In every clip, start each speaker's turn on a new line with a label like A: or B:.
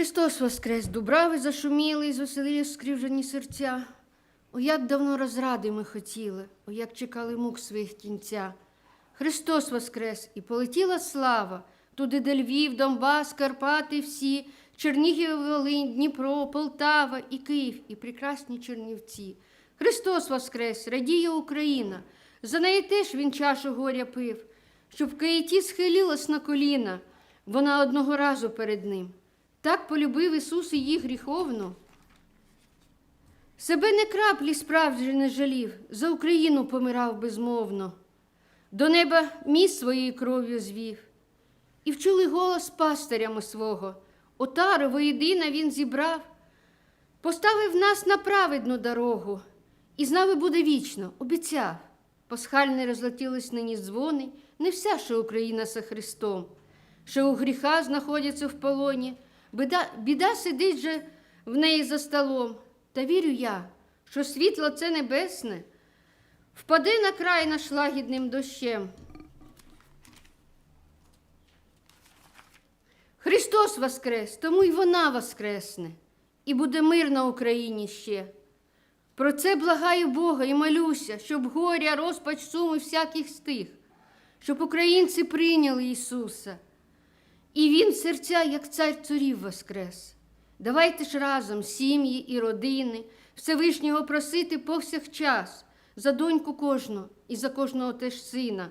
A: Христос воскрес, дубрави зашуміли і звеселили скривжені серця. О, як давно розради ми хотіли, о, як чекали мук своїх кінця. Христос воскрес, і полетіла слава, туди, де Львів, Донбас, Карпати всі, Чернігів, Волинь, Дніпро, Полтава і Київ, і прекрасні Чернівці. Христос воскрес, радіє Україна, за неї теж він чашу горя пив, щоб в каяті схилілась на коліна, вона одного разу перед ним. Так полюбив Ісус її гріховну. Себе не краплі справді не жалів, за Україну помирав безмовно, до неба міст своєю кров'ю звів, і вчули голос пастирями свого, отару воєдина він зібрав, поставив нас на праведну дорогу, і з нами буде вічно, обіцяв. Пасхальне розлетілись нині дзвони, не вся ще Україна за Христом, що у гріха знаходяться в полоні, біда, біда сидить же в неї за столом. Та вірю я, що світло це небесне впаде на край наш лагідним дощем. Христос воскрес, тому й вона воскресне, і буде мир на Україні ще. Про це благаю Бога і молюся, щоб горя, розпач, суми всяких стих, щоб українці прийняли Ісуса. І Він серця, як цар царів воскрес. Давайте ж разом, сім'ї і родини, Всевишнього просити повсякчас за доньку кожну і за кожного теж сина,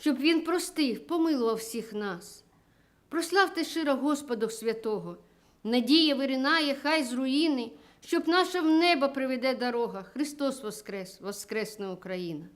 A: щоб він простив, помилував всіх нас. Прославте щиро Господа святого, надія виринає, хай з руїни, щоб наша в небо приведе дорога. Христос Воскрес, Воскресна Україна.